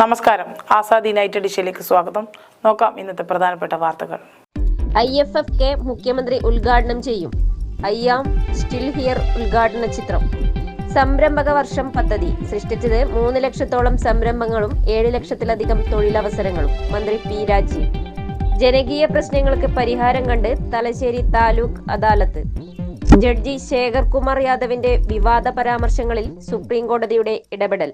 നമസ്കാരം. ആസാദ് യുണൈറ്റഡ് ഡിഷയിലേക്ക് സ്വാഗതം. നോക്കാം ഇന്നത്തെ പ്രധാനപ്പെട്ട വാർത്തകൾ. ഐ എഫ് എഫ് കെ മുഖ്യമന്ത്രി ഉദ്ഘാടനം ചെയ്യും. അയ്യാം സ്റ്റിൽ ഹിയർ ഉദ്ഘാടന ചിത്രം. സംരംഭക വർഷം പദ്ധതി സൃഷ്ടിച്ചത് മൂന്ന് ലക്ഷത്തോളം സംരംഭങ്ങളും ഏഴ് ലക്ഷത്തിലധികം തൊഴിലവസരങ്ങളും. മന്ത്രി പി രാജീവ്. ജനകീയ പ്രശ്നങ്ങൾക്ക് പരിഹാരം കണ്ട് തലശ്ശേരി താലൂക്ക് അദാലത്ത്. ജഡ്ജി ശേഖർ കുമാർ യാദവിന്റെ വിവാദ പരാമർശങ്ങളിൽ സുപ്രീം കോടതിയുടെ ഇടപെടൽ.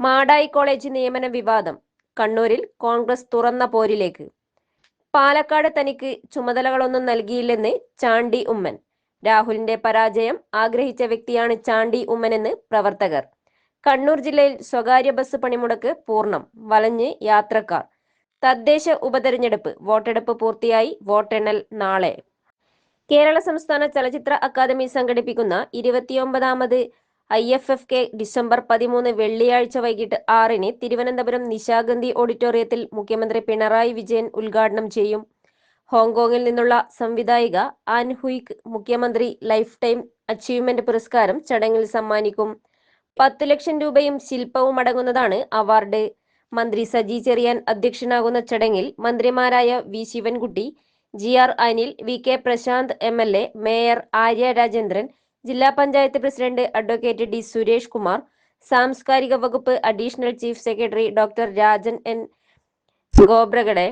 മാടായി കോളേജ് നിയമന വിവാദം. കണ്ണൂരിൽ കോൺഗ്രസ് തുറന്ന പോരിലേക്ക്. പാലക്കാട് തനിക്ക് ചുമതലകളൊന്നും നൽകിയില്ലെന്ന് ചാണ്ടി ഉമ്മൻ. രാഹുലിന്റെ പരാജയം ആഗ്രഹിച്ച വ്യക്തിയാണ് ചാണ്ടി ഉമ്മനെന്ന് പ്രവർത്തകർ. കണ്ണൂർ ജില്ലയിൽ സ്വകാര്യ ബസ് പണിമുടക്ക് പൂർണം. വലഞ്ഞ് യാത്രക്കാർ. തദ്ദേശ ഉപതെരഞ്ഞെടുപ്പ്. വോട്ടെടുപ്പ് പൂർത്തിയായി. വോട്ടെണ്ണൽ നാളെ. കേരള സംസ്ഥാന ചലച്ചിത്ര അക്കാദമി സംഘടിപ്പിക്കുന്ന ഇരുപത്തിയൊമ്പതാമത് I F F K December പതിമൂന്ന് വെള്ളിയാഴ്ച വൈകിട്ട് ആറിന് തിരുവനന്തപുരം നിശാഗന്ധി ഓഡിറ്റോറിയത്തിൽ മുഖ്യമന്ത്രി പിണറായി വിജയൻ ഉദ്ഘാടനം ചെയ്യും. ഹോങ്കോങ്ങിൽ നിന്നുള്ള സംവിധായിക ആൻ ഹുയിക്ക് മുഖ്യമന്ത്രി ലൈഫ് ടൈം അച്ചീവ്മെന്റ് പുരസ്കാരം ചടങ്ങിൽ സമ്മാനിക്കും. പത്ത് ലക്ഷം രൂപയും ശില്പവും അടങ്ങുന്നതാണ് അവാർഡ്. മന്ത്രി സജി ചെറിയാൻ അധ്യക്ഷനാകുന്ന ചടങ്ങിൽ മന്ത്രിമാരായ V Sivankutty G R Anil V K Prashanth M L A mayor Arya Rajendran ജില്ലാ panchayat president advocate D Suresh Kumar സാംസ്കാരിക വകുപ്പ് additional chief secretary doctor Rajan N. Khobragade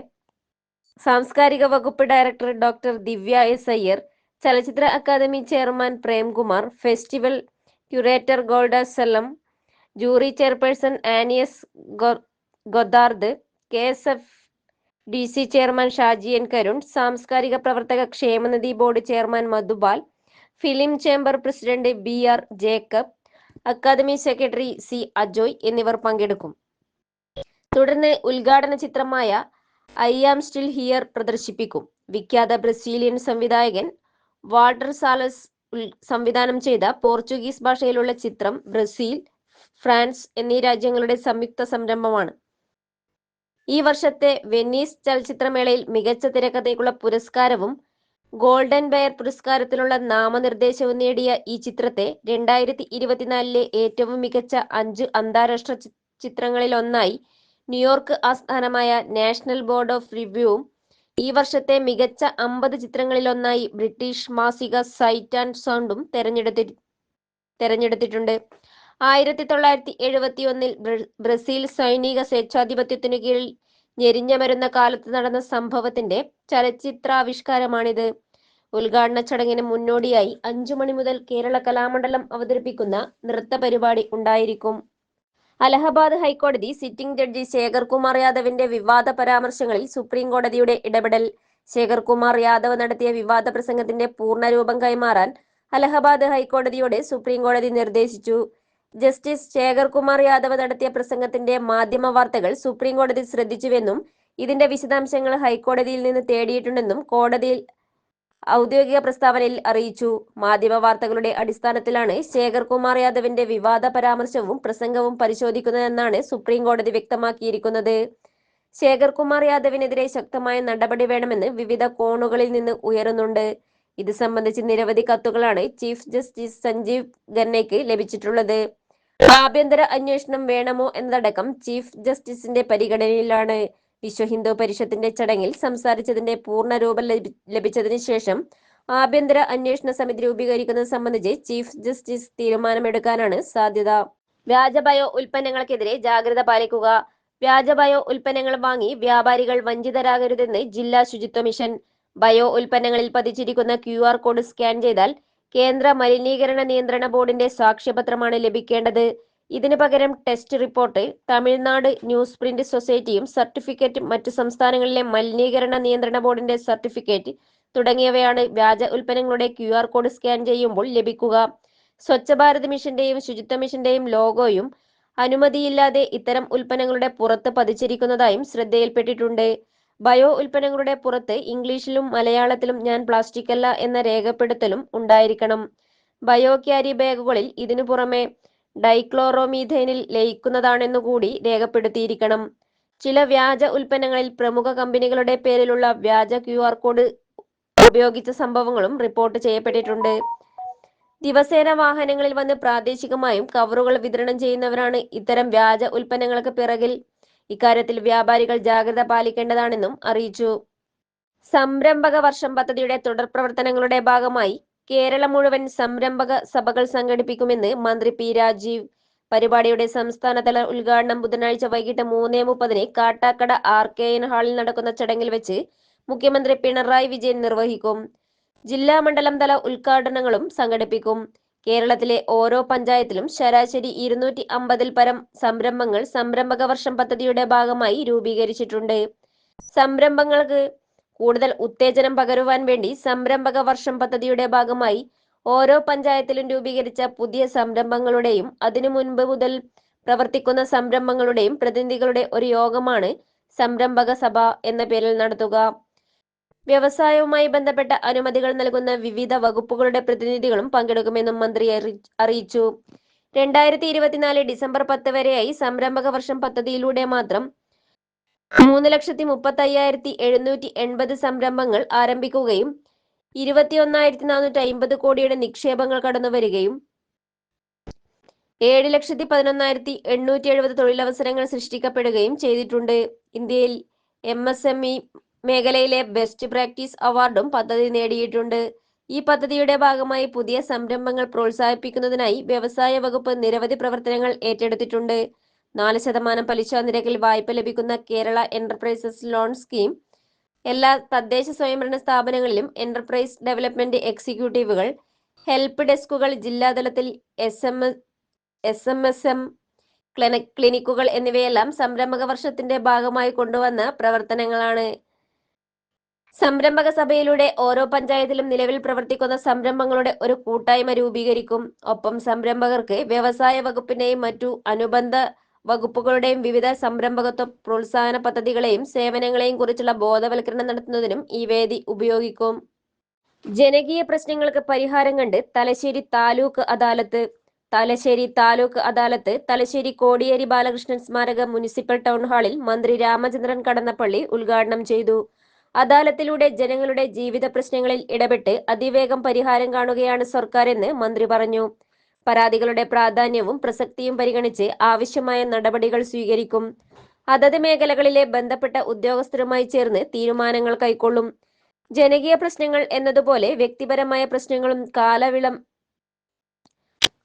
സാംസ്കാരിക വകുപ്പ് director doctor Divya S. Iyer ചലച്ചിത്ര academy chairman Premkumar festival curator Golda Sellam jury chairperson Agnes Godard K S F D C chairman Shaji N. Karun സാംസ്കാരിക പ്രവർത്തക ക്ഷേമനിധി board chairman Madhupal film chamber president B R Jacob academy secretary C Ajoy എന്നിവർ പങ്കെടുക്കും. തുടർന്ന് ഉദ്ഘാടന ചിത്രമായ I am still here പ്രദർശിപ്പിക്കും. വിഖ്യാത ബ്രസീലിയൻ സംവിധായകൻ വാൾട്ടർ സാലസ് സംവിധാനം ചെയ്ത പോർച്ചുഗീസ് ഭാഷയിലുള്ള ചിത്രം ബ്രസീൽ ഫ്രാൻസ് എന്നീ രാജ്യങ്ങളുടെ സംയുക്ത സംരംഭമാണ്. ഈ വർഷത്തെ വെനീസ് ചലച്ചിത്രമേളയിൽ മികച്ച തിരക്കഥയ്ക്കുള്ള പുരസ്കാരവും ഗോൾഡൻ ബെയർ പുരസ്കാരത്തിനുള്ള നാമനിർദ്ദേശവും നേടിയ ഈ ചിത്രത്തെ രണ്ടായിരത്തി ഇരുപത്തിനാലിലെ ഏറ്റവും മികച്ച അഞ്ച് അന്താരാഷ്ട്ര ചിത്രങ്ങളിൽ ഒന്നായി ന്യൂയോർക്ക് ആസ്ഥാനമായ നാഷണൽ ബോർഡ് ഓഫ് റിവ്യൂവും ഈ വർഷത്തെ മികച്ച അമ്പത് ചിത്രങ്ങളിലൊന്നായി ബ്രിട്ടീഷ് മാസിക സൈറ്റ് ആൻഡ് സൗണ്ടും തെരഞ്ഞെടുത്തി തെരഞ്ഞെടുത്തിട്ടുണ്ട്. ആയിരത്തി തൊള്ളായിരത്തി എഴുപത്തി ഒന്നിൽ ബ്രസീൽ സൈനിക സ്വേച്ഛാധിപത്യത്തിനു കീഴിൽ ഞെരിഞ്ഞമരുന്ന കാലത്ത് നടന്ന സംഭവത്തിന്റെ ചലച്ചിത്രാവിഷ്കാരമാണിത്. ഉദ്ഘാടന ചടങ്ങിന് മുന്നോടിയായി അഞ്ചു മണി മുതൽ കേരള കലാമണ്ഡലം അവതരിപ്പിക്കുന്ന നൃത്ത പരിപാടി ഉണ്ടായിരിക്കും. അലഹബാദ് ഹൈക്കോടതി സിറ്റിംഗ് ജഡ്ജി ശേഖർകുമാർ യാദവിന്റെ വിവാദ പരാമർശങ്ങളിൽ സുപ്രീം കോടതിയുടെ ഇടപെടൽ. ശേഖർകുമാർ യാദവ് നടത്തിയ വിവാദ പ്രസംഗത്തിന്റെ പൂർണരൂപം കൈമാറാൻ അലഹബാദ് ഹൈക്കോടതിയോട് സുപ്രീം കോടതി നിർദ്ദേശിച്ചു. ജസ്റ്റിസ് ശേഖർകുമാർ യാദവ് നടത്തിയ പ്രസംഗത്തിന്റെ മാധ്യമ വാർത്തകൾ സുപ്രീം കോടതി ശ്രദ്ധിച്ചുവെന്നും ഇതിന്റെ വിശദാംശങ്ങൾ ഹൈക്കോടതിയിൽ നിന്ന് തേടിയിട്ടുണ്ടെന്നും കോടതിയിൽ ഔദ്യോഗിക പ്രസ്താവനയിൽ അറിയിച്ചു. മാധ്യമ വാർത്തകളുടെ അടിസ്ഥാനത്തിലാണ് ശേഖർകുമാർ യാദവിന്റെ വിവാദ പരാമർശവും പ്രസംഗവും പരിശോധിക്കുന്നതെന്നാണ് സുപ്രീം കോടതി വ്യക്തമാക്കിയിരിക്കുന്നത്. ശേഖർകുമാർ യാദവിനെതിരെ ശക്തമായ നടപടി വേണമെന്ന് വിവിധ കോണുകളിൽ നിന്ന് ഉയരുന്നുണ്ട്. ഇത് സംബന്ധിച്ച് നിരവധി കത്തുകളാണ് ചീഫ് ജസ്റ്റിസ് സഞ്ജീവ് ഖന്നയ്ക്ക് ലഭിച്ചിട്ടുള്ളത്. ആഭ്യന്തര അന്വേഷണം വേണമോ എന്നതടക്കം ചീഫ് ജസ്റ്റിസിന്റെ പരിഗണനയിലാണ് വിശ്വ ഹിന്ദു പരിഷത്തിന്റെ ചടങ്ങിൽ സംസാരിച്ചതിന്റെ പൂർണ രൂപം ലഭിച്ചതിന് ശേഷം ആഭ്യന്തര അന്വേഷണ സമിതി രൂപീകരിക്കുന്നത് സംബന്ധിച്ച് ചീഫ് ജസ്റ്റിസ് തീരുമാനമെടുക്കാനാണ് സാധ്യത. വ്യാജ ബയോ ഉൽപ്പന്നങ്ങൾക്കെതിരെ ജാഗ്രത പാലിക്കുക. വ്യാജ ബയോ ഉൽപ്പന്നങ്ങൾ വാങ്ങി വ്യാപാരികൾ വഞ്ചിതരാകരുതെന്ന് ജില്ലാ ശുചിത്വ മിഷൻ. ബയോ ഉൽപ്പന്നങ്ങളിൽ പതിച്ചിരിക്കുന്ന ക്യു കോഡ് സ്കാൻ ചെയ്താൽ കേന്ദ്ര മലിനീകരണ നിയന്ത്രണ ബോർഡിന്റെ സാക്ഷ്യപത്രമാണ് ലഭിക്കേണ്ടത്. ഇതിനു പകരം test report Tamil Nadu news print സൊസൈറ്റിയും certificate മറ്റ് സംസ്ഥാനങ്ങളിലെ മലിനീകരണ നിയന്ത്രണ ബോർഡിന്റെ സർട്ടിഫിക്കറ്റ് തുടങ്ങിയവയാണ് വ്യാജ ഉൽപ്പന്നങ്ങളുടെ ക്യു ആർ കോഡ് സ്കാൻ ചെയ്യുമ്പോൾ ലഭിക്കുക. സ്വച്ഛ ഭാരത് മിഷന്റെയും ശുചിത്വ മിഷന്റെയും ലോഗോയും അനുമതിയില്ലാതെ ഇത്തരം ഉൽപ്പന്നങ്ങളുടെ പുറത്ത് പതിച്ചിരിക്കുന്നതായും ശ്രദ്ധയിൽപ്പെട്ടിട്ടുണ്ട്. ബയോ ഉൽപ്പന്നങ്ങളുടെ പുറത്ത് ഇംഗ്ലീഷിലും മലയാളത്തിലും ഞാൻ പ്ലാസ്റ്റിക് അല്ല എന്ന രേഖപ്പെടുത്തലും ഉണ്ടായിരിക്കണം. ബയോ ക്യാരി ബാഗുകളിൽ ഇതിനു പുറമെ ഡൈക്ലോറോമീഥേനിൽ ലയിക്കുന്നതാണെന്നുകൂടി രേഖപ്പെടുത്തിയിരിക്കണം. ചില വ്യാജ ഉൽപ്പന്നങ്ങളിൽ പ്രമുഖ കമ്പനികളുടെ പേരിലുള്ള വ്യാജ ക്യു ആർ കോഡ് ഉപയോഗിച്ച സംഭവങ്ങളും റിപ്പോർട്ട് ചെയ്യപ്പെട്ടിട്ടുണ്ട്. ദിവസേന വാഹനങ്ങളിൽ വന്ന് പ്രാദേശികമായും കവറുകൾ വിതരണം ചെയ്യുന്നവരാണ് ഇത്തരം വ്യാജ ഉൽപ്പന്നങ്ങൾക്ക് പിറകിൽ ഇക്കാര്യത്തിൽ വ്യാപാരികൾ ജാഗ്രത പാലിക്കേണ്ടതാണെന്നും അറിയിച്ചു. സംരംഭക വർഷം പദ്ധതിയുടെ തുടർ പ്രവർത്തനങ്ങളുടെ ഭാഗമായി കേരളം മുഴുവൻ സംരംഭക സഭകൾ സംഘടിപ്പിക്കുമെന്ന് മന്ത്രി പി രാജീവ്. പരിപാടിയുടെ സംസ്ഥാനതല ഉദ്ഘാടനം ബുധനാഴ്ച വൈകിട്ട് മൂന്നേ മുപ്പതിന് കാട്ടാക്കട ആർ കെ എൻ ഹാളിൽ നടക്കുന്ന ചടങ്ങിൽ വെച്ച് മുഖ്യമന്ത്രി പിണറായി വിജയൻ നിർവഹിക്കും. ജില്ലാ മണ്ഡലം തല ഉദ്ഘാടനങ്ങളും സംഘടിപ്പിക്കും. കേരളത്തിലെ ഓരോ പഞ്ചായത്തിലും ശരാശരി ഇരുന്നൂറ്റി അമ്പതിൽ പരം സംരംഭങ്ങൾ സംരംഭക വർഷം പദ്ധതിയുടെ ഭാഗമായി രൂപീകരിച്ചിട്ടുണ്ട്. സംരംഭങ്ങൾക്ക് കൂടുതൽ ഉത്തേജനം പകരുവാൻ വേണ്ടി സംരംഭക വർഷം പദ്ധതിയുടെ ഭാഗമായി ഓരോ പഞ്ചായത്തിലും രൂപീകരിച്ച പുതിയ സംരംഭങ്ങളുടെയും അതിനു മുൻപ് മുതൽ പ്രവർത്തിക്കുന്ന സംരംഭങ്ങളുടെയും പ്രതിനിധികളുടെ ഒരു യോഗമാണ് സംരംഭക സഭ എന്ന പേരിൽ നടത്തുക. വ്യവസായവുമായി ബന്ധപ്പെട്ട അനുമതികൾ നൽകുന്ന വിവിധ വകുപ്പുകളുടെ പ്രതിനിധികളും പങ്കെടുക്കുമെന്നും മന്ത്രി അറിയിച്ചു. രണ്ടായിരത്തി ഇരുപത്തിനാല് ഡിസംബർ പത്ത് വരെയായി സംരംഭക വർഷം പദ്ധതിയിലൂടെ മാത്രം മൂന്ന് ലക്ഷത്തി മുപ്പത്തി അയ്യായിരത്തി എഴുന്നൂറ്റി എൺപത് സംരംഭങ്ങൾ ആരംഭിക്കുകയും ഇരുപത്തിയൊന്നായിരത്തി നാനൂറ്റി അമ്പത് കോടിയുടെ നിക്ഷേപങ്ങൾ കടന്നു വരികയും ഏഴ് ലക്ഷത്തി പതിനൊന്നായിരത്തി എണ്ണൂറ്റി എഴുപത് തൊഴിലവസരങ്ങൾ സൃഷ്ടിക്കപ്പെടുകയും ചെയ്തിട്ടുണ്ട്. ഇന്ത്യയിൽ എം എസ് എം ഇ മേഖലയിലെ ബെസ്റ്റ് പ്രാക്ടീസ് അവാർഡും പദ്ധതി നേടിയിട്ടുണ്ട്. ഈ പദ്ധതിയുടെ ഭാഗമായി പുതിയ സംരംഭങ്ങൾ പ്രോത്സാഹിപ്പിക്കുന്നതിനായി വ്യവസായ വകുപ്പ് നിരവധി പ്രവർത്തനങ്ങൾ ഏറ്റെടുത്തിട്ടുണ്ട്. നാല് ശതമാനം പലിശ നിരക്കിൽ വായ്പ ലഭിക്കുന്ന കേരള എന്റർപ്രൈസസ് ലോൺ സ്കീം എല്ലാ തദ്ദേശ സ്വയംഭരണ സ്ഥാപനങ്ങളിലും എന്റർപ്രൈസ് ഡെവലപ്മെന്റ് എക്സിക്യൂട്ടീവുകൾ ഹെൽപ്പ് ഡെസ്കുകൾ ജില്ലാതലത്തിൽ S M S M S M ക്ലിനിക്കുകൾ എന്നിവയെല്ലാം സംരംഭക വർഷത്തിന്റെ ഭാഗമായി കൊണ്ടുവന്ന പ്രവർത്തനങ്ങളാണ്. സംരംഭക സഭയിലൂടെ ഓരോ പഞ്ചായത്തിലും നിലവിൽ പ്രവർത്തിക്കുന്ന സംരംഭങ്ങളുടെ ഒരു കൂട്ടായ്മ രൂപീകരിക്കും. ഒപ്പം സംരംഭകർക്ക് വ്യവസായ വകുപ്പിന്റെയും മറ്റു അനുബന്ധ വകുപ്പുകളുടെയും വിവിധ സംരംഭകത്വ പ്രോത്സാഹന പദ്ധതികളെയും സേവനങ്ങളെയും കുറിച്ചുള്ള ബോധവൽക്കരണം നടത്തുന്നതിനും ഈ വേദി ഉപയോഗിക്കും. ജനകീയ പ്രശ്നങ്ങൾക്ക് പരിഹാരം കണ്ട് തലശ്ശേരി താലൂക്ക് അദാലത്ത് തലശ്ശേരി താലൂക്ക് അദാലത്ത് തലശ്ശേരി കോടിയേരി ബാലകൃഷ്ണൻ സ്മാരക മുനിസിപ്പൽ ടൗൺ ഹാളിൽ മന്ത്രി രാമചന്ദ്രൻ കടന്നപ്പള്ളി ഉദ്ഘാടനം ചെയ്തു. അദാലത്തിലൂടെ ജനങ്ങളുടെ ജീവിത പ്രശ്നങ്ങളിൽ ഇടപെട്ട് അതിവേഗം പരിഹാരം കാണുകയാണ് സർക്കാരെന്ന് മന്ത്രി പറഞ്ഞു. പരാതികളുടെ പ്രാധാന്യവും പ്രസക്തിയും പരിഗണിച്ച് ആവശ്യമായ നടപടികൾ സ്വീകരിക്കും. അതത് മേഖലകളിലെ ബന്ധപ്പെട്ട ഉദ്യോഗസ്ഥരുമായി ചേർന്ന് തീരുമാനങ്ങൾ കൈക്കൊള്ളും. ജനകീയ പ്രശ്നങ്ങൾ എന്നതുപോലെ വ്യക്തിപരമായ പ്രശ്നങ്ങളും കാലവിളം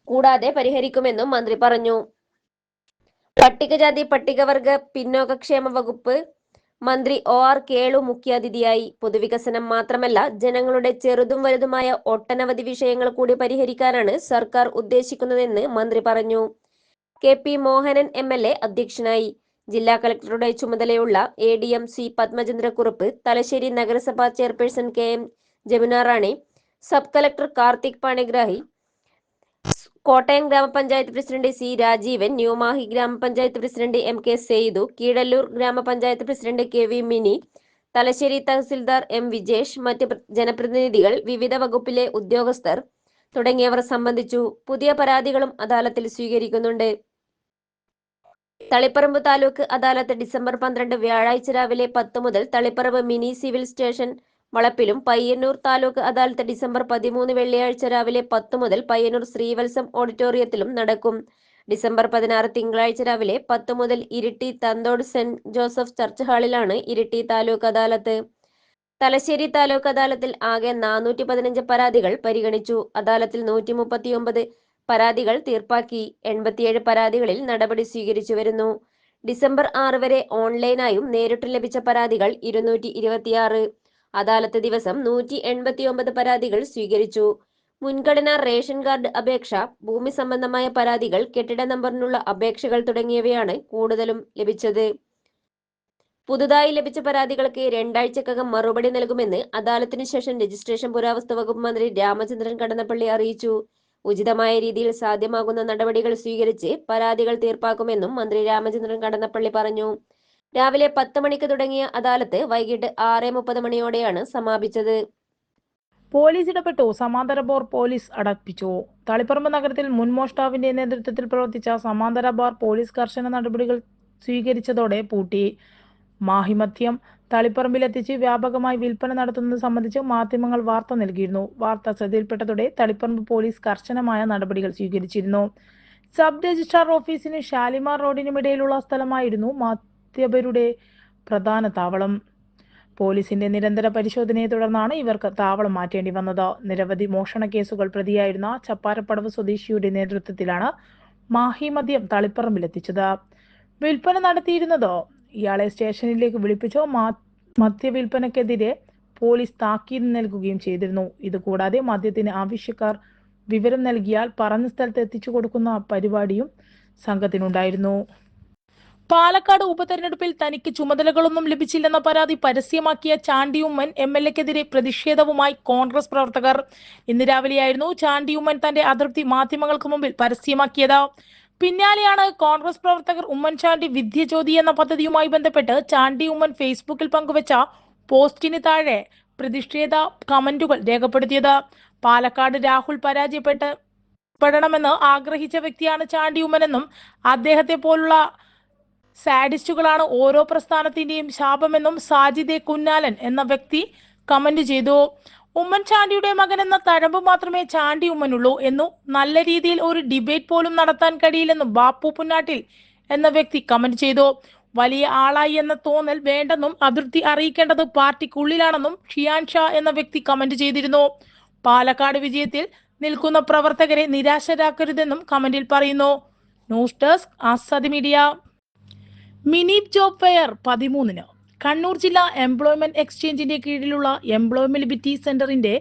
കൂടാതെ പരിഹരിക്കുമെന്നും മന്ത്രി പറഞ്ഞു. പട്ടികജാതി പട്ടികവർഗ പിന്നോക്കക്ഷേമ വകുപ്പ് മന്ത്രി ഒ ആർ കേളു മുഖ്യാതിഥിയായി. പൊതുവികസനം മാത്രമല്ല ജനങ്ങളുടെ ചെറുതും വലുതുമായ ഒട്ടനവധി വിഷയങ്ങൾ കൂടി പരിഹരിക്കാനാണ് സർക്കാർ ഉദ്ദേശിക്കുന്നതെന്ന് മന്ത്രി പറഞ്ഞു. K P Mohanan M L A അധ്യക്ഷനായി. ജില്ലാ കളക്ടറുടെ ചുമതലയുള്ള A D M C Padmachandrakurup Thalassery നഗരസഭാ chairperson K M Jamuna Rani sub collector Karthik Panigrahi Kottayam ഗ്രാമപഞ്ചായത്ത് പ്രസിഡന്റ് സി രാജീവൻ ന്യൂമാഹി ഗ്രാമപഞ്ചായത്ത് president M K Saithu Keezhallur ഗ്രാമപഞ്ചായത്ത് president K V Mini Thalassery tahsildar M Vijesh മറ്റ് ജനപ്രതിനിധികൾ വിവിധ വകുപ്പിലെ ഉദ്യോഗസ്ഥർ തുടങ്ങിയവർ സംബന്ധിച്ചു പുതിയ പരാതികളും അദാലത്തിൽ സ്വീകരിക്കുന്നുണ്ട്. തളിപ്പറമ്പ് താലൂക്ക് അദാലത്ത് ഡിസംബർ പന്ത്രണ്ട് വ്യാഴാഴ്ച രാവിലെ പത്ത് മുതൽ തളിപ്പറമ്പ് മിനി സിവിൽ സ്റ്റേഷൻ വളപ്പിലും പയ്യന്നൂർ താലൂക്ക് അദാലത്ത് ഡിസംബർ പതിമൂന്ന് വെള്ളിയാഴ്ച രാവിലെ പത്ത് മുതൽ പയ്യന്നൂർ ശ്രീവത്സം ഓഡിറ്റോറിയത്തിലും നടക്കും. ഡിസംബർ പതിനാറ് തിങ്കളാഴ്ച രാവിലെ പത്ത് മുതൽ Iritty Thanthode saint Joseph church ഹാളിലാണ് Iritty taluk adalat. Thalassery taluk അദാലത്തിൽ ആകെ നാനൂറ്റി പതിനഞ്ച് പരാതികൾ പരിഗണിച്ചു. അദാലത്തിൽ നൂറ്റി മുപ്പത്തിയൊമ്പത് പരാതികൾ തീർപ്പാക്കി. എൺപത്തിയേഴ് പരാതികളിൽ നടപടി സ്വീകരിച്ചു വരുന്നു. ഡിസംബർ ആറ് വരെ ഓൺലൈനായും നേരിട്ട് ലഭിച്ച പരാതികൾ ഇരുന്നൂറ്റി അദാലത്ത് ദിവസം നൂറ്റി എൺപത്തിയൊമ്പത് പരാതികൾ സ്വീകരിച്ചു. മുൻഗണന റേഷൻ കാർഡ് അപേക്ഷ ഭൂമി സംബന്ധമായ പരാതികൾ കെട്ടിട നമ്പറിനുള്ള അപേക്ഷകൾ തുടങ്ങിയവയാണ് കൂടുതലും ലഭിച്ചത്. പുതുതായി ലഭിച്ച പരാതികൾക്ക് രണ്ടാഴ്ചക്കകം മറുപടി നൽകുമെന്ന് അദാലത്തിനു ശേഷം രജിസ്ട്രേഷൻ പുരാവസ്തു വകുപ്പ് മന്ത്രി രാമചന്ദ്രൻ കടന്നപ്പള്ളി അറിയിച്ചു. ഉചിതമായ രീതിയിൽ സാധ്യമാകുന്ന നടപടികൾ സ്വീകരിച്ച് പരാതികൾ തീർപ്പാക്കുമെന്നും മന്ത്രി രാമചന്ദ്രൻ കടന്നപ്പള്ളി പറഞ്ഞു. രാവിലെ പത്ത് മണിക്ക് തുടങ്ങിയ അദാലത്ത് വൈകിട്ട് ആറ് മുപ്പത് മണിയോടെയാണ് സമാപിച്ചത്. പോലീസ് ഇടപെട്ടു. സമാന്തര ബാർ പോലീസ് അടപ്പിച്ചു. തളിപ്പറമ്പ് നഗരത്തിൽ മുൻ മോഷ്ടാവിന്റെ നേതൃത്വത്തിൽ പ്രവർത്തിച്ച സമാന്തര ബാർ പോലീസ് കർശന നടപടികൾ സ്വീകരിച്ചതോടെ പൂട്ടി. മാഹിമത്യം തളിപ്പറമ്പിലെത്തിച്ച് വ്യാപകമായി വിൽപ്പന നടത്തുന്നത് സംബന്ധിച്ച് മാധ്യമങ്ങൾ വാർത്ത നൽകിയിരുന്നു. വാർത്ത ശ്രദ്ധയിൽപ്പെട്ടതോടെ തളിപ്പറമ്പ് പോലീസ് കർശനമായ നടപടികൾ സ്വീകരിച്ചിരുന്നു. സബ് രജിസ്ട്രാർ ഓഫീസിനും ഷാലിമാർ റോഡിനുമിടയിലുള്ള സ്ഥലമായിരുന്നു മാ- നിത്യപരുടെ പ്രധാന താവളം. പോലീസിന്റെ നിരന്തര പരിശോധനയെ തുടർന്നാണ് ഇവർക്ക് താവളം മാറ്റേണ്ടി വന്നത്. നിരവധി മോഷണ കേസുകൾ പ്രതിയായിരുന്ന ചപ്പാരപ്പടവ് സ്വദേശിയുടെ നേതൃത്വത്തിലാണ് മാഹി മദ്യം തളിപ്പറമ്പിലെത്തിച്ചത്. വിൽപ്പന നടത്തിയിരുന്നതോ ഇയാളെ സ്റ്റേഷനിലേക്ക് വിളിപ്പിച്ചോ മദ്യവിൽപ്പനക്കെതിരെ പോലീസ് താക്കീത് നൽകുകയും ചെയ്തിരുന്നു. ഇതുകൂടാതെ മദ്യത്തിന് ആവശ്യക്കാർ വിവരം നൽകിയാൽ പറഞ്ഞ സ്ഥലത്ത് എത്തിച്ചു കൊടുക്കുന്ന പരിപാടിയും സംഘത്തിനുണ്ടായിരുന്നു. പാലക്കാട് ഉപതെരഞ്ഞെടുപ്പിൽ തനിക്ക് ചുമതലകളൊന്നും ലഭിച്ചില്ലെന്ന പരാതി പരസ്യമാക്കിയ ചാണ്ടിയുമ്മൻ എം എൽ എക്കെതിരെ പ്രതിഷേധവുമായി കോൺഗ്രസ് പ്രവർത്തകർ. ഇന്ന് രാവിലെയായിരുന്നു ചാണ്ടിയുമ്മൻ തന്റെ അതൃപ്തി മാധ്യമങ്ങൾക്ക് മുമ്പിൽ പരസ്യമാക്കിയത്. പിന്നാലെയാണ് കോൺഗ്രസ് പ്രവർത്തകർ ഉമ്മൻചാണ്ടി വിദ്യജ്യോതി എന്ന പദ്ധതിയുമായി ബന്ധപ്പെട്ട് ചാണ്ടി ഉമ്മൻ ഫേസ്ബുക്കിൽ പങ്കുവച്ച പോസ്റ്റിന് താഴെ പ്രതിഷേധ കമന്റുകൾ രേഖപ്പെടുത്തിയത്. പാലക്കാട് രാഹുൽ പരാജയപ്പെട്ട് പെടണമെന്ന് ആഗ്രഹിച്ച വ്യക്തിയാണ് ചാണ്ടി ഉമ്മനെന്നും അദ്ദേഹത്തെ പോലുള്ള സാഡിസ്റ്റുകളാണ് ഓരോ പ്രസ്ഥാനത്തിന്റെയും ശാപമെന്നും സാജിദെ കുന്നാലൻ എന്ന വ്യക്തി കമന്റ് ചെയ്തു. ഉമ്മൻചാണ്ടിയുടെ മകൻ എന്ന തഴമ്പ് മാത്രമേ ചാണ്ടി ഉമ്മനുള്ളൂ എന്നു നല്ല രീതിയിൽ ഒരു ഡിബേറ്റ് പോലും നടത്താൻ കഴിയില്ലെന്നും ബാപ്പു പുന്നാട്ടിൽ എന്ന വ്യക്തി കമന്റ് ചെയ്തു. വലിയ ആളായി എന്ന തോന്നൽ വേണ്ടെന്നും അതിർത്തി അറിയിക്കേണ്ടത് പാർട്ടിക്കുള്ളിലാണെന്നും ഷിയാൻ ഷാ എന്ന വ്യക്തി കമന്റ് ചെയ്തിരുന്നു. പാലക്കാട് വിജയത്തിൽ നിൽക്കുന്ന പ്രവർത്തകരെ നിരാശരാക്കരുതെന്നും കമന്റിൽ പറയുന്നു. News desk Azad media. Mini job fair പതിമൂന്നിന്. കണ്ണൂർ ജില്ലാ എംപ്ലോയ്മെന്റ് എക്സ്ചേഞ്ചിന്റെ കീഴിലുള്ള എംപ്ലോയ്മെന്റിബിലിറ്റി സെന്ററിന്റെ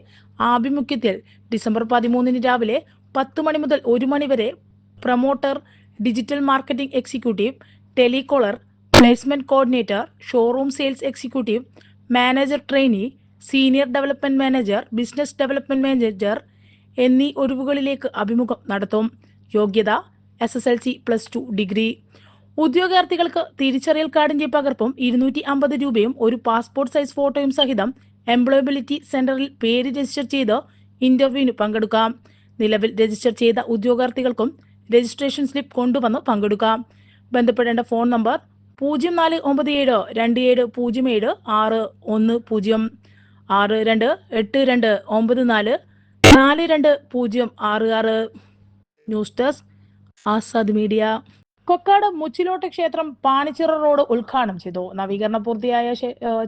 ആഭിമുഖ്യത്തിൽ ഡിസംബർ പതിമൂന്നിന് രാവിലെ പത്ത് മണി മുതൽ ഒരു മണി വരെ promoter digital marketing executive telecaller placement coordinator showroom sales executive manager trainee senior development manager business development manager എന്നീ ഒഴിവുകളിലേക്ക് അഭിമുഖം നടത്തും. യോഗ്യത S S L C plus two degree ഉദ്യോഗാർത്ഥികൾക്ക് തിരിച്ചറിയൽ കാർഡിന്റെ പകർപ്പും ഇരുന്നൂറ്റി അമ്പത് രൂപയും ഒരു പാസ്പോർട്ട് സൈസ് ഫോട്ടോയും സഹിതം എംപ്ലോയബിലിറ്റി സെന്ററിൽ പേര് രജിസ്റ്റർ ചെയ്ത് ഇന്റർവ്യൂവിന് പങ്കെടുക്കാം. നിലവിൽ രജിസ്റ്റർ ചെയ്ത ഉദ്യോഗാർത്ഥികൾക്കും രജിസ്ട്രേഷൻ സ്ലിപ്പ് കൊണ്ടുവന്ന് പങ്കെടുക്കാം. ബന്ധപ്പെടേണ്ട ഫോൺ നമ്പർ പൂജ്യം നാല് ഒമ്പത് ഏഴ് രണ്ട് ഏഴ് പൂജ്യം ഏഴ് ആറ് ഒന്ന് പൂജ്യം. ആറ് രണ്ട് എട്ട് രണ്ട് ഒമ്പത് നാല് നാല് രണ്ട് പൂജ്യം ആറ് ആറ്. News desk Azad media. Kokkad Muchilot ക്ഷേത്രം പാണിച്ചിറ റോഡ് ഉദ്ഘാടനം ചെയ്തു. നവീകരണ പൂർത്തിയായ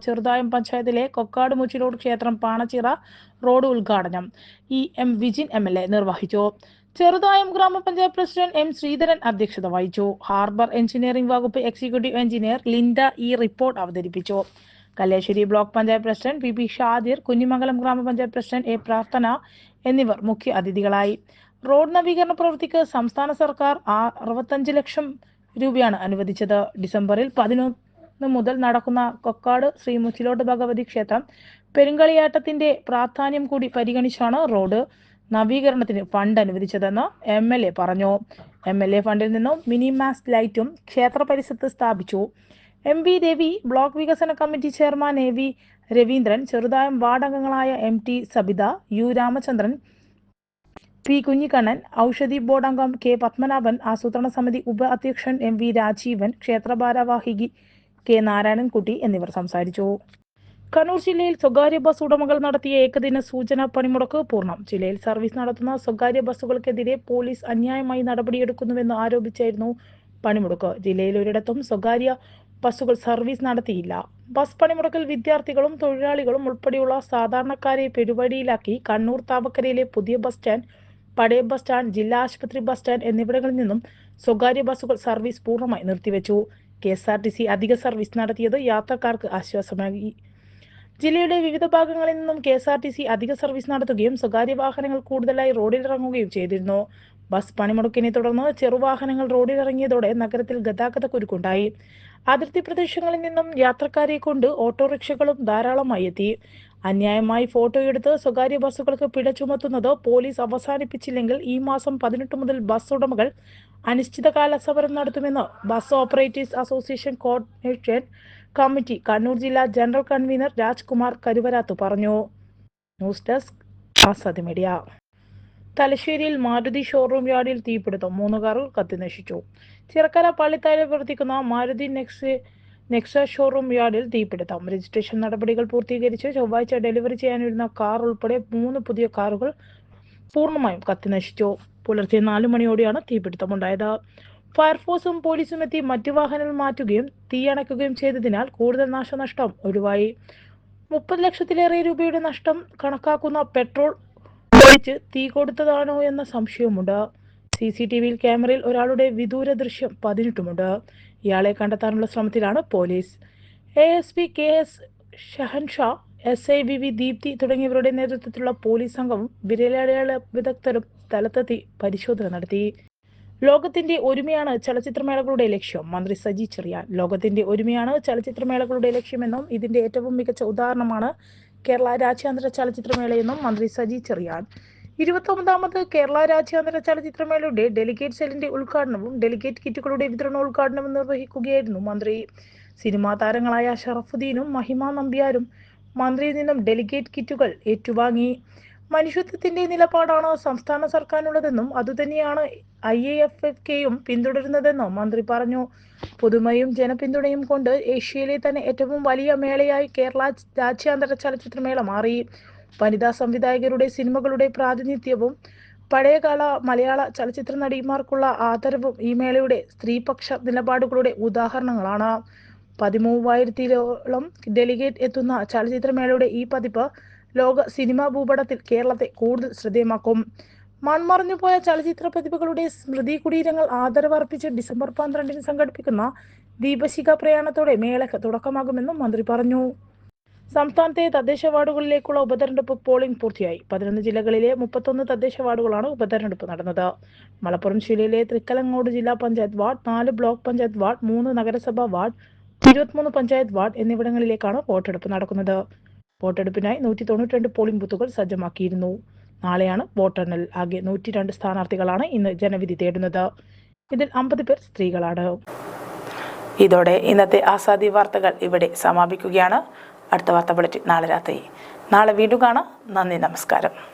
ചെറുതായം പഞ്ചായത്തിലെ കൊക്കാട് മുച്ചിലോട്ട് ക്ഷേത്രം പാണച്ചിറ റോഡ് ഉദ്ഘാടനം E M Vijin M L A നിർവഹിച്ചു. ചെറുതായം ഗ്രാമപഞ്ചായത്ത് പ്രസിഡന്റ് എം ശ്രീധരൻ അധ്യക്ഷത വഹിച്ചു. ഹാർബർ എഞ്ചിനീയറിംഗ് വകുപ്പ് എക്സിക്യൂട്ടീവ് എഞ്ചിനീയർ ലിൻഡ ഈ റിപ്പോർട്ട് അവതരിപ്പിച്ചു. Kalleshwari block panchayat president P P Shadir Kunhimangalam ഗ്രാമപഞ്ചായത്ത് പ്രസിഡന്റ് എ പ്രാർത്ഥന എന്നിവർ മുഖ്യ അതിഥികളായി. റോഡ് നവീകരണ പ്രവൃത്തിക്ക് സംസ്ഥാന സർക്കാർ അറുപത്തഞ്ച് ലക്ഷം രൂപയാണ് അനുവദിച്ചത്. ഡിസംബറിൽ പതിനൊന്ന് മുതൽ നടക്കുന്ന കൊക്കാട് ശ്രീ മുച്ചിലോട്ട് ഭഗവതി ക്ഷേത്രം പെരുങ്കളിയാട്ടത്തിന്റെ പ്രാധാന്യം കൂടി പരിഗണിച്ചാണ് റോഡ് നവീകരണത്തിന് ഫണ്ട് അനുവദിച്ചതെന്ന് എം എൽ എ പറഞ്ഞു. എം എൽ എ ഫണ്ടിൽ നിന്നും മിനി മാസ് ലൈറ്റും ക്ഷേത്ര പരിസരത്ത് സ്ഥാപിച്ചു. എം വി രവി ബ്ലോക്ക് വികസന committee chairman A V Raveendran Cheruthayam വാർഡംഗങ്ങളായ M T Sabitha U Ramachandran P Kunhikannan Aushadhi board അംഗം കെ പത്മനാഭൻ ആസൂത്രണ സമിതി ഉപ അധ്യക്ഷൻ എം വി രാജീവൻ ക്ഷേത്ര ഭാരവാഹി കെ നാരായണൻകുട്ടി എന്നിവർ സംസാരിച്ചു. കണ്ണൂർ ജില്ലയിൽ സ്വകാര്യ ബസ് ഉടമകൾ നടത്തിയ ഏകദിന സൂചനാ പണിമുടക്ക് പൂർണം. ജില്ലയിൽ സർവീസ് നടത്തുന്ന സ്വകാര്യ ബസ്സുകൾക്കെതിരെ പോലീസ് അന്യായമായി നടപടിയെടുക്കുന്നുവെന്ന് ആരോപിച്ചായിരുന്നു പണിമുടക്ക്. ജില്ലയിൽ ഒരിടത്തും സ്വകാര്യ ബസ്സുകൾ സർവീസ് നടത്തിയില്ല. ബസ് പണിമുടക്കിൽ വിദ്യാർത്ഥികളും തൊഴിലാളികളും ഉൾപ്പെടെയുള്ള സാധാരണക്കാരെ പെരുവഴിയിലാക്കി കണ്ണൂർ താവക്കരയിലെ പുതിയ ബസ് സ്റ്റാൻഡ് പഴയ ബസ് സ്റ്റാൻഡ് ജില്ലാ ആശുപത്രി ബസ് സ്റ്റാൻഡ് എന്നിവിടങ്ങളിൽ നിന്നും സ്വകാര്യ ബസ്സുകൾ സർവീസ് പൂർണമായി നിർത്തിവെച്ചു. K S R T C അധിക സർവീസ് നടത്തിയത് യാത്രക്കാർക്ക് ആശ്വാസമായി. ജില്ലയുടെ വിവിധ ഭാഗങ്ങളിൽ നിന്നും K S R T C അധിക സർവീസ് നടത്തുകയും സ്വകാര്യ വാഹനങ്ങൾ കൂടുതലായി റോഡിൽ ഇറങ്ങുകയും ചെയ്തിരുന്നു. ബസ് പണിമുടക്കിനെ തുടർന്ന് ചെറുവാഹനങ്ങൾ റോഡിൽ ഇറങ്ങിയതോടെ നഗരത്തിൽ ഗതാഗത കുരുക്കുണ്ടായി. അതിർത്തി പ്രദേശങ്ങളിൽ നിന്നും യാത്രക്കാരെ കൊണ്ട് ഓട്ടോറിക്ഷകളും ധാരാളമായി എത്തി. അന്യായമായി ഫോട്ടോയെടുത്ത് സ്വകാര്യ ബസ്സുകൾക്ക് പിഴ ചുമത്തുന്നത് പോലീസ് അവസാനിപ്പിച്ചില്ലെങ്കിൽ ഈ മാസം പതിനെട്ട് മുതൽ ബസ് ഉടമകൾ അനിശ്ചിതകാല സമരം നടത്തുമെന്ന് bus operators association coordination committee Kannur ജില്ലാ ജനറൽ കൺവീനർ രാജ്കുമാർ കരുവരാത്ത് പറഞ്ഞു. News desk media. തലശ്ശേരിയിൽ മാരുതി ഷോറൂം യാർഡിൽ തീപിടുത്തം. മൂന്ന് കാറുകൾ കത്തിനശിച്ചു ചിറക്കര പള്ളിത്താഴെ പ്രവർത്തിക്കുന്ന മാരുതി നെക്സ് നെക്സ ഷോറൂം യാർഡിൽ തീപിടുത്തം. രജിസ്ട്രേഷൻ നടപടികൾ പൂർത്തീകരിച്ച് ചൊവ്വാഴ്ച ഡെലിവറി ചെയ്യാനിരുന്ന കാർ ഉൾപ്പെടെ മൂന്ന് പുതിയ കാറുകൾ പൂർണമായും കത്തിനശിച്ചു. പുലർച്ചെ നാലു മണിയോടെയാണ് തീപിടുത്തമുണ്ടായത്. ഫയർഫോഴ്സും പോലീസും എത്തി മറ്റു വാഹനങ്ങൾ മാറ്റുകയും തീയണയ്ക്കുകയും ചെയ്തതിനാൽ കൂടുതൽ നാശനഷ്ടം ഒഴിവായി. മുപ്പത് ലക്ഷത്തിലേറെ രൂപയുടെ നഷ്ടം കണക്കാക്കുന്ന പെട്രോൾ ഒഴിച്ച് തീ കൊടുത്തതാണോ എന്ന സംശയവുമുണ്ട്. സി സി ടി വിയിൽ ക്യാമറയിൽ ഒരാളുടെ വിദൂര ദൃശ്യം പതിനെട്ടുമുണ്ട് ഇയാളെ കണ്ടെത്താനുള്ള ശ്രമത്തിലാണ് police. A S P K S Shahansha S I V V Deepthi തുടങ്ങിയവരുടെ നേതൃത്വത്തിലുള്ള പോലീസ് സംഘവും വിരലടയാള വിദഗ്ധരും സ്ഥലത്തെത്തി പരിശോധന നടത്തി. ലോകത്തിന്റെ ഒരുമയാണ് ചലച്ചിത്രമേളകളുടെ ലക്ഷ്യം മന്ത്രി സജി ചെറിയാൻ. ലോകത്തിന്റെ ഒരുമയാണ് ചലച്ചിത്രമേളകളുടെ ലക്ഷ്യമെന്നും ഇതിന്റെ ഏറ്റവും മികച്ച ഉദാഹരണമാണ് കേരള രാജ്യാന്തര ചലച്ചിത്രമേളയെന്നും മന്ത്രി സജി ചെറിയാൻ. ഇരുപത്തൊമ്പതാമത് കേരള രാജ്യാന്തര ചലച്ചിത്രമേളയുടെ ഡെലിഗേറ്റ് സെല്ലിന്റെ ഉദ്ഘാടനവും ഡെലിഗേറ്റ് കിറ്റുകളുടെ വിതരണ ഉദ്ഘാടനവും നിർവഹിക്കുകയായിരുന്നു മന്ത്രി. സിനിമാ താരങ്ങളായ ഷറഫുദ്ദീനും മഹിമ നമ്പ്യാരും മന്ത്രിയിൽ നിന്നും ഡെലിഗേറ്റ് കിറ്റുകൾ ഏറ്റുവാങ്ങി. മനുഷ്യത്വത്തിന്റെ നിലപാടാണ് സംസ്ഥാന സർക്കാരിനുള്ളതെന്നും അതുതന്നെയാണ് ഐ എ എഫ് എഫ് കെയും പിന്തുടരുന്നതെന്നും മന്ത്രി പറഞ്ഞു. പുതുമയും ജനപിന്തുണയും കൊണ്ട് ഏഷ്യയിലെ തന്നെ ഏറ്റവും വലിയ മേളയായി കേരള രാജ്യാന്തര ചലച്ചിത്രമേള മാറി. വനിതാ സംവിധായകരുടെ സിനിമകളുടെ പ്രാതിനിധ്യവും പഴയകാല മലയാള ചലച്ചിത്ര നടിമാർക്കുള്ള ആദരവും ഈ മേളയുടെ സ്ത്രീപക്ഷ നിലപാടുകളുടെ ഉദാഹരണങ്ങളാണ്. പതിമൂവായിരത്തിലോളം ഡെലിഗേറ്റ് എത്തുന്ന ചലച്ചിത്രമേളയുടെ ഈ പതിപ്പ് ലോക സിനിമാ ഭൂപടത്തിൽ കേരളത്തെ കൂടുതൽ ശ്രദ്ധേയമാക്കും. മൺമറഞ്ഞുപോയ ചലച്ചിത്ര പ്രതിഭകളുടെ സ്മൃതി കുടീരങ്ങൾ ആദരവർപ്പിച്ച് ഡിസംബർ പന്ത്രണ്ടിന് സംഘടിപ്പിക്കുന്ന ദീപശിഖ പ്രയാണത്തോടെ മേളയ്ക്ക് തുടക്കമാകുമെന്നും മന്ത്രി പറഞ്ഞു. സംസ്ഥാനത്തെ തദ്ദേശ വാർഡുകളിലേക്കുള്ള ഉപതെരഞ്ഞെടുപ്പ് പോളിംഗ് പൂർത്തിയായി. പതിനൊന്ന് ജില്ലകളിലെ മുപ്പത്തൊന്ന് തദ്ദേശ വാർഡുകളാണ് ഉപതെരഞ്ഞെടുപ്പ് നടന്നത്. മലപ്പുറം ജില്ലയിലെ തൃക്കലങ്ങോട് ജില്ലാ പഞ്ചായത്ത് വാർഡ് നാല് ബ്ലോക്ക് പഞ്ചായത്ത് വാർഡ് മൂന്ന് നഗരസഭാ വാർഡ് ഇരുപത്തിമൂന്ന് പഞ്ചായത്ത് വാർഡ് എന്നിവിടങ്ങളിലേക്കാണ് വോട്ടെടുപ്പ് നടക്കുന്നത്. വോട്ടെടുപ്പിനായി നൂറ്റി തൊണ്ണൂറ്റി പോളിംഗ് ബൂത്തുകൾ സജ്ജമാക്കിയിരുന്നു. നാളെയാണ് വോട്ടെണ്ണൽ. ആകെ നൂറ്റി രണ്ട് സ്ഥാനാർത്ഥികളാണ് ഇന്ന് ജനവിധി തേടുന്നത്. ഇതിൽ അമ്പത് പേർ സ്ത്രീകളാണ്. ഇതോടെ ഇന്നത്തെ ആസാദി വാർത്തകൾ ഇവിടെ സമാപിക്കുകയാണ്. അടുത്ത വാർത്ത ബുള്ളറ്റിൻ നാളെ രാത്രി. നാളെ വീണ്ടും കാണാം. നന്ദി നമസ്കാരം.